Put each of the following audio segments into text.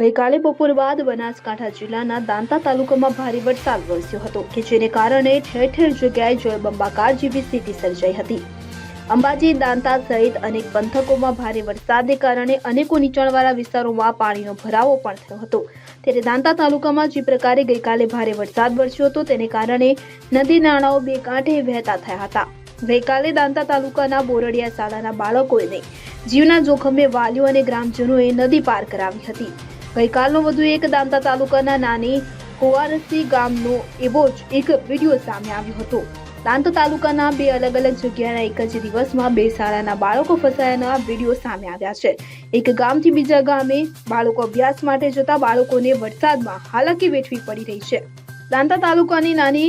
ગઈકાલે બપોર બાદ બનાસકાંઠા જિલ્લાના દાંતા તાલુકામાં ભારે વરસાદ વરસ્યો હતો કે જેને કારણે ઠેર ઠેર જગ્યાએ જળબંબાકાર જેવી સ્થિતિ સર્જાઈ હતી. અંબાજી, દાંતા સહિત અનેક પંથકોમાં ભારે વરસાદને કારણે અનેકો નીચાણવાળા વિસ્તારોમાં પાણીનો ભરાવો પણ થયો હતો. ત્યારે દાંતા તાલુકામાં જે પ્રકારે ગઈકાલે ભારે વરસાદ વરસ્યો હતો તેને કારણે નદી નાળાઓ બે કાંઠે વહેતા થયા હતા. ગઈકાલે દાંતા તાલુકાના બોરડિયા શાળાના બાળકોને જીવના જોખમે વાલીઓ અને ગ્રામજનોએ નદી પાર કરાવી હતી. ગઈકાલનો વધુ એક દાંતા તાલુકાના નાની કુવારસી ગામનો એવો જ એક વીડિયો સામે આવ્યો હતો. દાંતા તાલુકાના બે અલગ અલગ જગ્યાના એક જ દિવસમાં બે શાળાના બાળકો ફસાયાના વીડિયો સામે આવ્યા છે. એક ગામથી બીજા ગામે બાળકો અભ્યાસ માટે જતા બાળકોને વરસાદમાં હાલાકી વેઠવી પડી રહી છે. દાંતા તાલુકાની નાની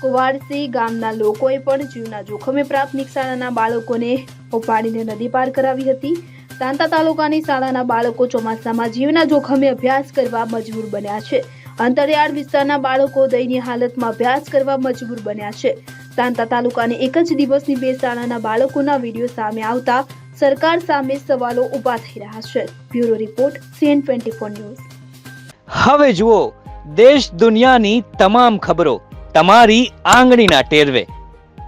કુવારસી ગામના લોકોએ પણ જીવના જોખમે પ્રાથમિક શાળાના બાળકોને ઉપાડીને નદી પાર કરાવી હતી. દાંતા તાલુકાની શાળાના બાળકો ચોમાસામાં જીવના જોખમે અભ્યાસ કરવા મજબૂર બન્યા છે. અંતરિયાળ વિસ્તારના બાળકો દયનીય હાલતમાં અભ્યાસ કરવા મજબૂર બન્યા છે. સાંતા તાલુકાની એક જ દિવસની બે શાળાના બાળકોના વીડિયો સામે આવતા સરકાર સામે સવાલો ઊભા થઈ રહ્યા છે. Bureau report, CN twenty four news. હવે જુઓ, દેશ દુનિયાની તમામ ખબરો, તમારી આંગળીના ટેરવે.